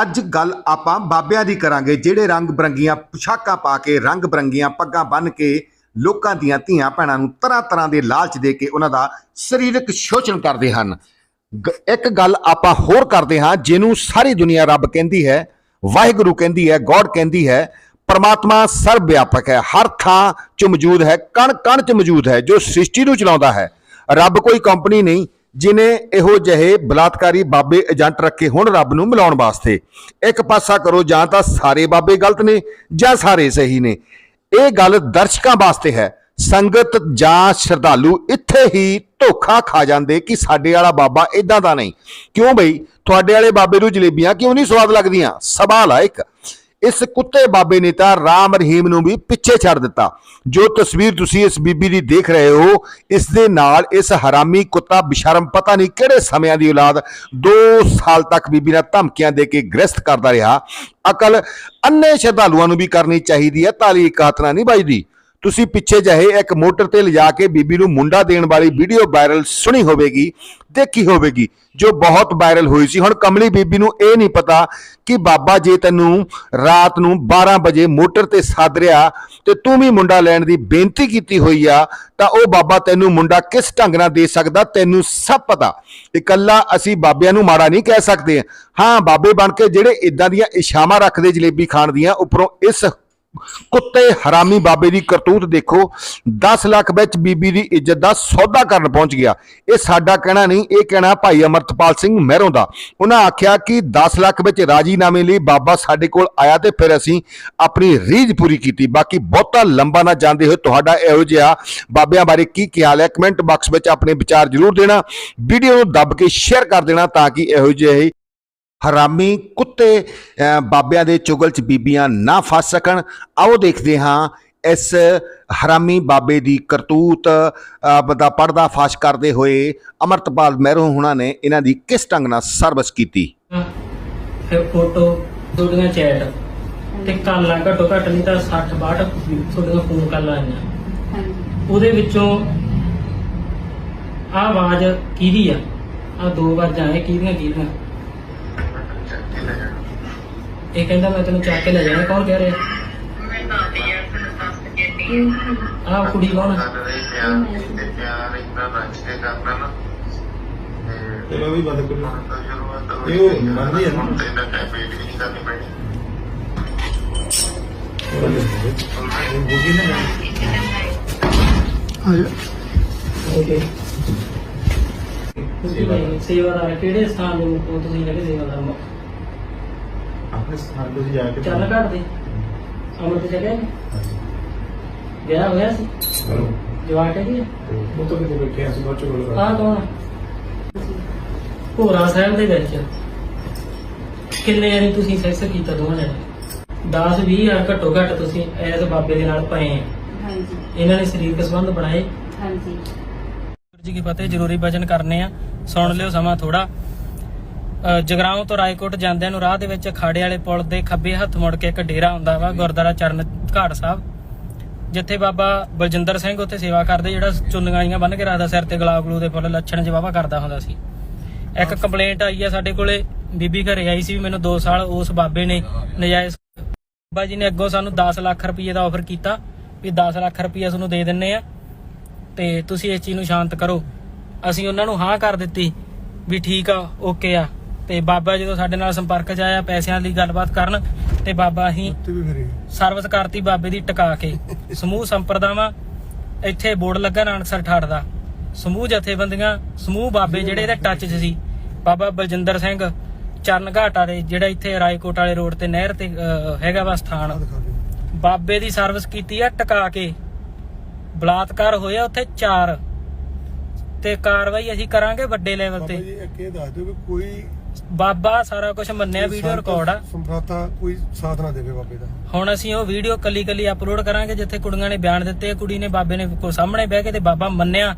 ਅੱਜ ਗੱਲ ਆਪਾਂ ਬਾਬਿਆਂ ਦੀ ਕਰਾਂਗੇ, ਜਿਹੜੇ ਰੰਗ ਬਰੰਗੀਆਂ ਪੁਸ਼ਾਕਾਂ ਪਾ ਕੇ, ਰੰਗ ਬਰੰਗੀਆਂ ਪੱਗਾਂ ਬੰਨ੍ਹ ਕੇ ਲੋਕਾਂ ਦੀਆਂ ਧੀਆਂ ਭੈਣਾਂ ਨੂੰ ਤਰ੍ਹਾਂ ਤਰ੍ਹਾਂ ਦੇ ਲਾਲਚ ਦੇ ਕੇ ਉਹਨਾਂ ਦਾ ਸਰੀਰਕ ਸ਼ੋਸ਼ਣ ਕਰਦੇ ਹਨ। ਗ- ਇੱਕ ਗੱਲ ਆਪਾਂ ਹੋਰ ਕਰਦੇ ਹਾਂ, ਜਿਹਨੂੰ ਸਾਰੀ ਦੁਨੀਆ ਰੱਬ ਕਹਿੰਦੀ ਹੈ, ਵਾਹਿਗੁਰੂ ਕਹਿੰਦੀ ਹੈ, ਗੋਡ ਕਹਿੰਦੀ ਹੈ, ਪਰਮਾਤਮਾ ਸਰਵ ਵਿਆਪਕ ਹੈ, ਹਰ ਥਾਂ 'ਚ ਮੌਜੂਦ ਹੈ ਕਣ ਕਣ 'ਚ ਮੌਜੂਦ ਹੈ, ਜੋ ਸ੍ਰਿਸ਼ਟੀ ਨੂੰ ਚਲਾਉਂਦਾ ਹੈ। ਰੱਬ ਕੋਈ ਕੰਪਨੀ ਨਹੀਂ ਜਿਨੇ ਇਹੋ ਜਿਹੇ ਬਲਾਤਕਾਰੀ ਬਾਬੇ, ਏਜੰਟ ਰੱਖੇ ਹੁਣ ਰੱਬ ਨੂੰ ਮਿਲਾਉਣ ਵਾਸਤੇ। ਇੱਕ ਪਾਸਾ ਕਰੋ, ਜਾਂ ਤਾਂ ਸਾਰੇ ਬਾਬੇ ਗਲਤ ਨੇ, ਜਾਂ ਸਾਰੇ ਸਹੀ ਨੇ। ਇਹ ਗੱਲ ਦਰਸ਼ਕਾਂ ਵਾਸਤੇ ਹੈ। ਸੰਗਤ ਜਾਂ ਸ਼ਰਧਾਲੂ ਇੱਥੇ ਹੀ ਧੋਖਾ ਖਾ ਜਾਂਦੇ ਕਿ ਸਾਡੇ ਵਾਲਾ ਬਾਬਾ ਇਦਾਂ ਦਾ ਨਹੀਂ। ਕਿਉਂ ਬਈ? ਤੁਹਾਡੇ ਵਾਲੇ ਬਾਬੇ ਨੂੰ ਜਲੇਬੀਆਂ ਕਿਉਂ ਨਹੀਂ ਸਵਾਦ ਲੱਗਦੀਆਂ? ਸਵਾਲ ਆ ਇੱਕ। ਇਸ ਕੁੱਤੇ ਬਾਬੇ ਨੇ ਤਾਂ ਰਾਮ ਰਹੀਮ ਨੂੰ ਵੀ ਪਿੱਛੇ ਛੱਡ ਦਿੱਤਾ। ਜੋ ਤਸਵੀਰ ਤੁਸੀਂ ਇਸ ਬੀਬੀ ਦੀ ਦੇਖ ਰਹੇ ਹੋ, ਇਸ ਦੇ ਨਾਲ ਇਸ ਹਰਾਮੀ ਕੁੱਤਾ ਬਿਸ਼ਰਮ ਪਤਾ ਨਹੀਂ ਕਿਹੜੇ ਸਮਿਆਂ ਦੀ ਔਲਾਦ 2 ਸਾਲ ਤੱਕ ਬੀਬੀ ਨਾਲ ਧਮਕੀਆਂ ਦੇ ਕੇ ਗ੍ਰਸਤ ਕਰਦਾ ਰਿਹਾ। ਅਕਲ ਅੰਨੇ ਸ਼ਰਧਾਲੂਆਂ ਨੂੰ ਵੀ ਕਰਨੀ ਚਾਹੀਦੀ ਹੈ, ਤਾਲੀ ਕਾਤਨਾ ਨਹੀਂ ਵੱਜਦੀ। ਤੁਸੀਂ ਪਿੱਛੇ ਜਿਹੇ ਇੱਕ ਮੋਟਰ ਤੇ ਲਿਜਾ ਕੇ ਬੀਬੀ ਨੂੰ ਮੁੰਡਾ ਦੇਣ ਵਾਲੀ ਵੀਡੀਓ ਵਾਇਰਲ ਸੁਣੀ ਹੋਵੇਗੀ, ਦੇਖੀ ਹੋਵੇਗੀ, ਜੋ ਬਹੁਤ ਵਾਇਰਲ ਹੋਈ ਸੀ। ਹੁਣ ਕਮਲੀ ਬੀਬੀ ਨੂੰ ਇਹ ਨਹੀਂ ਪਤਾ ਕਿ ਬਾਬਾ ਜੇ ਤੈਨੂੰ ਰਾਤ ਨੂੰ 12 ਵਜੇ ਮੋਟਰ ਤੇ ਸੱਦ ਰਿਹਾ ਤੇ ਤੂੰ ਵੀ ਮੁੰਡਾ ਲੈਣ ਦੀ ਬੇਨਤੀ ਕੀਤੀ ਹੋਈ ਆ, ਤਾਂ ਉਹ ਬਾਬਾ ਤੈਨੂੰ ਮੁੰਡਾ ਕਿਸ ਢੰਗ ਨਾਲ ਦੇ ਸਕਦਾ, ਤੈਨੂੰ ਸਭ ਪਤਾ। ਇਕੱਲਾ ਅਸੀਂ ਬਾਬਿਆਂ ਨੂੰ ਮਾੜਾ ਨਹੀਂ ਕਹਿ ਸਕਦੇ। ਹਾਂ, ਬਾਬੇ ਬਣ ਕੇ ਜਿਹੜੇ ਇਦਾਂ ਦੀਆਂ ਇਸ਼ਾਵਾਂ ਰੱਖਦੇ ਜਲੇਬੀ ਖਾਣ ਦੀਆਂ, ਉੱਪਰੋਂ ਇਸ ਕੁੱਤੇ, ਹਰਾਮੀ ਬਾਬੇ ਦੀ ਕਰਤੂਤ ਦੇਖੋ 10 ਲੱਖ ਵਿੱਚ ਬੀਬੀ ਦੀ ਇੱਜ਼ਤ ਦਾ ਸੌਦਾ ਕਰਨ ਪਹੁੰਚ ਗਿਆ। ਇਹ ਸਾਡਾ ਕਹਿਣਾ ਨਹੀਂ, ਇਹ ਕਹਿਣਾ ਭਾਈ ਅਮਰਤਪਾਲ ਸਿੰਘ ਮਹਿਰੋਂ ਦਾ। ਉਹਨਾਂ ਆਖਿਆ ਕਿ 10 ਲੱਖ ਵਿੱਚ ਰਾਜੀਨਾਮੇ ਲਈ ਬਾਬਾ ਸਾਡੇ ਕੋਲ ਆਇਆ ਤੇ ਫਿਰ ਅਸੀਂ ਆਪਣੀ ਰੀਝ ਪੂਰੀ ਕੀਤੀ। ਬਾਕੀ ਬਹੁਤਾ ਲੰਬਾ ਨਾ ਜਾਂਦੇ ਹੋਏ ਤੁਹਾਡਾ ਇਹੋ ਜਿਹਾ ਬਾਬਿਆਂ ਬਾਰੇ ਕੀ ਖਿਆਲ ਹੈ? ਕਮੈਂਟ ਬਾਕਸ ਵਿੱਚ ਆਪਣੇ ਵਿਚਾਰ ਜ਼ਰੂਰ ਦੇਣਾ। ਵੀਡੀਓ ਨੂੰ ਦੱਬ ਕੇ ਸ਼ੇਅਰ ਕਰ ਦੇਣਾ ਤਾਂ ਕਿ ਇਹੋ ਜਿਹੇ ਹਰਾਮੀ ਕੁੱਤੇ ਬਾਬਿਆਂ ਦੇ ਚੁਗਲ ਚ ਬੀਬੀਆਂ ਨਾ ਫਸ ਸਕਣ। ਆਓ ਦੇਖਦੇ ਹਾਂ ਇਸ ਹਰਾਮੀ ਬਾਬੇ ਦੀ ਕਰਤੂਤ ਦਾ ਪਰਦਾ ਫਾਸ਼ ਕਰਦੇ ਹੋਏ ਅਮਰਤਪਾਲ ਮਹਿਰੋਂ ਹੁਣਾਂ ਨੇ ਇਹਨਾਂ ਦੀ ਕਿਸ ਢੰਗ ਨਾਲ ਸਰਵਿਸ ਕੀਤੀ? ਫਿਰ ਫੋਟੋ ਤੁਹਾਡੀਆਂ ਚੈਟ ਤੇ ਕਾਲਾਂ ਘੱਟੋ ਘੱਟ ਨਹੀਂ ਤਾਂ 60 62 ਤੁਹਾਡੀਆਂ ਫੋਨ ਕਾਲਾਂ ਆਈਆਂ। ਹਾਂਜੀ। ਉਹਦੇ ਵਿੱਚੋਂ ਆਵਾਜ਼ ਕਿਹਦੀ ਆ? ਆ ਦੋ ਆਵਾਜ਼ਾਂ ਇਹ ਕਿਹਦੀਆਂ ਕਿਹਦੀਆਂ? ਇਹ ਕਹਿੰਦਾ ਮੈਂ ਤੈਨੂੰ ਚੱਕ ਕੇ ਲੈ ਜਾਣਾ ਕੌਣ ਕਹਿ ਰਿਹਾ? ਆਹ ਕੁੜੀ ਕੌਣ ਆ? ਚਲੋ ਵੀ ਬੰਦ ਕਰੋ। ਇਹ ਉਹ ਮੰਨਦੀ ਹੈ ਨਾ। ਬੋਗੀ ਨਾ ਓਕੇ ਤੁਸੀਂ ਭਾਈ ਸੇਵਾਦਾਰ ਕਿਹੜੇ ਸਥਾਨ ਦੇ ਹੋ ਤੁਸੀਂ ਜਿਹੜੇ ਸੇਵਾਦਾਰ ਹੋ? ਆਪਣੇ ਸਥਾਨ ਤੋਂ ਜਾ ਕੇ ਚੱਲ ਘੱਟ ਦੇ। ਅਮਰਤ ਜਗ੍ਹਾ ਗਿਆ ਹੋਇਆ ਸੀ? ਜਵਾਕ ਹੈ ਜੀ ਉਹ ਤੋਂ ਕਿਤੇ ਬੈਠੇ ਅਸੀਂ ਬਾਅਦ ਚ ਗੱਲ ਕੌਣ ਆ? ਭੋਰਾ ਸਾਹਿਬ ਦੇ ਵਿੱਚ। ਕਿੰਨੇ ਵਾਰੀ ਤੁਸੀਂ ਸੈਕਸ ਕੀਤਾ ਦੋਵਾਂ ਨੇ 10 20 ਆ ਘੱਟੋ ਘੱਟ ਤੁਸੀਂ ਐਸ ਬਾਬੇ ਦੇ ਨਾਲ ਪਏ ਆ। ਹਾਂਜੀ। ਇਹਨਾਂ ਨੇ ਸਰੀਰਕ ਸੰਬੰਧ ਬਣਾਏ। ਹਾਂਜੀ। ਗੁਰੂ ਜੀ ਕੀ ਫਤਿਹ ਜ਼ਰੂਰੀ ਭਜਨ ਕਰਨੇ ਆ। ਸੁਣ ਲਿਓ ਸਮਾਂ ਥੋੜਾ ਜਗਰਾਉਂ ਤੋਂ ਰਾਏਕੋਟ ਜਾਂਦਿਆਂ ਨੂੰ ਰਾਹ ਦੇ ਵਿੱਚ ਅਖਾੜੇ ਵਾਲੇ ਪੁਲ ਦੇ ਖੱਬੇ ਹੱਥ ਮੁੜ ਕੇ ਇੱਕ ਡੇਰਾ ਹੁੰਦਾ ਵਾ ਗੁਰਦੁਆਰਾ ਚਰਨ ਘਾਟ ਸਾਹਿਬ ਜਿੱਥੇ ਬਾਬਾ ਬਲਜਿੰਦਰ ਸਿੰਘ ਉੱਥੇ ਸੇਵਾ ਕਰਦੇ ਜਿਹੜਾ ਚੁੰਨੀਆਂ ਬੰਨ ਕੇ ਰੱਖਦਾ ਸਿਰ ਤੇ ਗੁਲਾਬ ਗਲੂ ਦੇ ਫੁੱਲ ਲੱਛਣ ਜਵਾਬਾ ਕਰਦਾ ਹੁੰਦਾ ਸੀ। ਇੱਕ ਕੰਪਲੇਂਟ ਆਈ ਆ ਸਾਡੇ ਕੋਲੇ ਬੀਬੀ ਘਰੇ ਆਈ ਸੀ ਵੀ ਮੈਨੂੰ 2 ਸਾਲ ਉਸ ਬਾਬੇ ਨੇ ਨਜਾਇਜ਼ ਬਾਬਾ ਜੀ ਨੇ ਅੱਗੋਂ ਸਾਨੂੰ 10 ਲੱਖ ਰੁਪਏ ਦਾ ਆਫਰ ਕੀਤਾ ਵੀ 10 ਲੱਖ ਰੁਪਏ ਤੁਹਾਨੂੰ ਦੇ ਦਿੰਨੇ ਆ ਤੇ ਤੁਸੀਂ ਇਸ ਚੀਜ਼ ਨੂੰ ਸ਼ਾਂਤ ਕਰੋ। ਅਸੀਂ ਉਹਨਾਂ ਨੂੰ ਹਾਂ ਕਰ ਦਿੱਤੀ ਵੀ ਠੀਕ ਆ ਓਕੇ ਆ। ਤੇ ਬਾਬਾ ਜਦੋਂ ਸਾਡੇ ਨਾਲ ਸੰਪਰਕ 'ਚ ਆਇਆ ਪੈਸਿਆਂ ਦੀ ਗੱਲਬਾਤ ਕਰਨ ਤੇ ਬਾਬਾ ਫਿਰੇ ਸਰਵਿਸ ਕਰਤੀ ਬਾਬੇ ਦੀ ਟਿਕਾ ਕੇ। ਸਮੂਹ ਸੰਪਰਦਾਵਾਂ ਇੱਥੇ ਬੋਰਡ ਲੱਗਾ ਨਾਨਕਸਰ ਠਾੜ ਦਾ। ਸਮੂਹ ਜਥੇਬੰਦੀਆਂ ਸਮੂਹ ਬਾਬੇ ਜਿਹੜੇ ਇਹਦੇ ਟੱਚ 'ਚ ਸੀ। ਬਾਬਾ ਬਲਜਿੰਦਰ ਸਿੰਘ ਚਰਨ ਘਾਟਾ ਦੇ ਜਿਹੜਾ ਇੱਥੇ ਰਾਏਕੋਟ ਵਾਲੇ ਰੋਡ ਤੇ ਨਹਿਰ ਤੇ ਹੈਗਾ ਵਾ ਸਥਾਨ। ਬਾਬੇ ਦੀ ਸਰਵਿਸ ਕੀਤੀ ਆ ਟਿਕਾ ਕੇ। ਬਲਾਤਕਾਰ ਹੋਇਆ ਉੱਥੇ 4 ਤੇ ਕਾਰਵਾਈ ਅਸੀਂ ਕਰਾਂਗੇ ਵੱਡੇ ਲੈਵਲ ਬਾਬਾ ਤੇ ਜੀ ਇੱਕ ਇਹ ਦੱਸ ਦਿਓ ਵੀ ਕੋਈ ਬਾਬਾ ਸਾਰਾ ਕੁਝ ਮੰਨਿਆ ਵੀਡੀਓ ਰਿਕਾਰਡ ਆ। ਸੰਪਰਾਤਾ ਕੋਈ ਸਾਥ ਨਾ ਦੇਵੇ ਬਾਬੇ ਦਾ। ਹੁਣ ਅਸੀਂ ਉਹ ਵੀਡੀਓ ਕੱਲੀ ਕੱਲੀ ਅਪਲੋਡ ਕਰਾਂਗੇ ਜਿੱਥੇ ਕੁੜੀਆਂ ਨੇ ਬਿਆਨ ਦਿੱਤੇ ਕੁੜੀ ਨੇ ਬਾਬੇ ਨੇ ਕੋ ਸਾਹਮਣੇ ਬਹਿ ਕੇ ਤੇ ਬਾਬਾ ਮੰਨਿਆ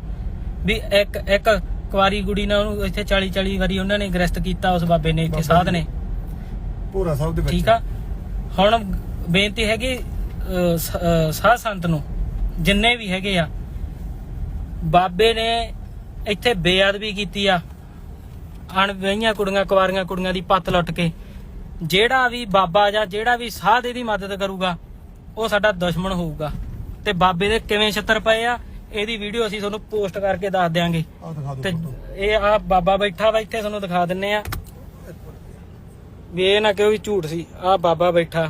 ਵੀ ਇੱਕ ਇੱਕ ਕੁਆਰੀ ਕੁੜੀ ਨਾਲ ਉਹਨੂੰ ਇੱਥੇ 40 40 ਵਾਰੀ ਉਹਨਾਂ ਨੇ ਗ੍ਰਸਤ ਕੀਤਾ ਉਸ ਬਾਬੇ ਨੇ ਇੱਥੇ ਸਾਧ ਨੇ। ਭੋਰਾ ਸਾਹਿਬ ਦੇ ਵਿੱਚ ਠੀਕ ਆ? ਹੁਣ ਬੇਨਤੀ ਹੈਗੀ ਸਾਧ ਸੰਤ ਨੂੰ ਜਿੰਨੇ ਵੀ ਹੈਗੇ ਆ ਬਾਬੇ ਨੇ ਇੱਥੇ ਬੇਅਦਬੀ ਕੀਤੀ ਆ। ਅਣਵਿਆਹੀਆਂ ਕੁੜੀਆਂ ਕੁਆਰੀਆਂ ਕੁੜੀਆਂ ਦੀ ਪੱਤ ਲੁੱਟ ਕੇ। ਜਿਹੜਾ ਵੀ ਬਾਬਾ ਜਾਂ ਜਿਹੜਾ ਵੀ ਸਾਧ ਇਹਦੀ ਮਦਦ ਕਰੂਗਾ ਉਹ ਸਾਡਾ ਦੁਸ਼ਮਣ ਹੋਊਗਾ। ਤੇ ਬਾਬੇ ਦੇ ਕਿਵੇਂ ਛੱਤਰ ਪਏ ਆ ਇਹਦੀ ਵੀਡੀਓ ਅਸੀਂ ਤੁਹਾਨੂੰ ਪੋਸਟ ਕਰਕੇ ਦੱਸ ਦਿਆਂਗੇ। ਤੇ ਇਹ ਆ ਬਾਬਾ ਬੈਠਾ ਵਾ ਇੱਥੇ ਤੁਹਾਨੂੰ ਦਿਖਾ ਦਿੰਨੇ ਆ। ਵੀ ਇਹ ਨਾ ਕਿਉਂ ਵੀ ਝੂਠ ਸੀ। ਆ ਬਾਬਾ ਬੈਠਾ।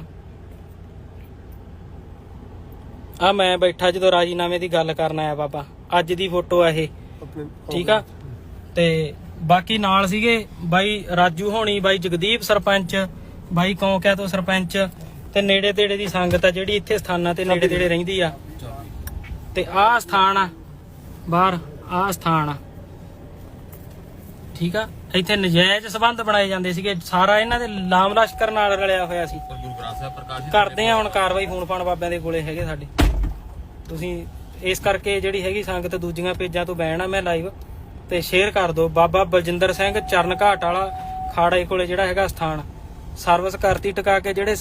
ਆ ਮੈਂ ਬੈਠਾ ਜਦੋਂ ਰਾਜੀਨਾਮੇ ਦੀ ਗੱਲ ਕਰਨ ਆਇਆ ਬਾਬਾ। ਅੱਜ ਦੀ ਫੋਟੋ ਆ ਇਹ। ਠੀਕ ਆ? ਤੇ ਬਾਕੀ ਨਾਲ ਸੀਗੇ ਬਾਈ ਰਾਜੂ ਹੋਣੀ, ਬਾਈ ਜਗਦੀਪ ਸਰਪੰਚ, ਬਾਈ ਕੌਂਕਿਆ ਤੋਂ ਸਰਪੰਚ, ਤੇ ਨੇੜੇ ਤੇੜੇ ਦੀ ਸੰਗਤ ਆ ਜਿਹੜੀ ਇੱਥੇ ਸਥਾਨਾਂ ਤੇ ਨੇੜੇ ਤੇੜੇ ਰਹਿੰਦੀ ਆ। ਤੇ ਆਹ ਸਥਾਨ ਆ, ਬਾਹਰ ਆਹ ਸਥਾਨ ਆ। ਠੀਕ ਆ? ਇੱਥੇ ਨਜਾਇਜ਼ ਸਬੰਧ ਬਣਾਏ ਜਾਂਦੇ ਸੀਗੇ, ਸਾਰਾ ਇਹਨਾਂ ਦੇ ਲਾਮ ਲਸ਼ਕਰ ਨਾਲ ਰਲਿਆ ਹੋਇਆ ਸੀ। ਕਰਦੇ ਆ ਹੁਣ ਕਾਰਵਾਈ ਫੋਨ ਪਾਣ ਬਾਬਿਆਂ ਦੇ ਕੋਲੇ ਹੈਗੇ ਸਾਡੇ। ਤੁਸੀਂ ਇਸ ਕਰਕੇ ਜਿਹੜੀ ਹੈਗੀ ਸੰਗਤ ਦੂਜੀਆਂ ਪੇਜਾਂ ਤੋਂ ਬੈਨ ਆ, ਮੈਂ ਲਾਈਵ ਤੇ ਸ਼ੇਅਰ ਕਰ ਦਿਓ। ਬਾਬਾ ਬਲਜਿੰਦਰ ਸਿੰਘ ਚਰਨ ਘਾਟ ਵਾਲਾ ਖਾੜੇ ਕੋਲੇ ਜਿਹੜਾ ਹੈਗਾ ਸਥਾਨ। ਸਰਵਿਸ ਕਰਤੀ ਟਿਕਾ ਕੇ ਜਿਹੜੇ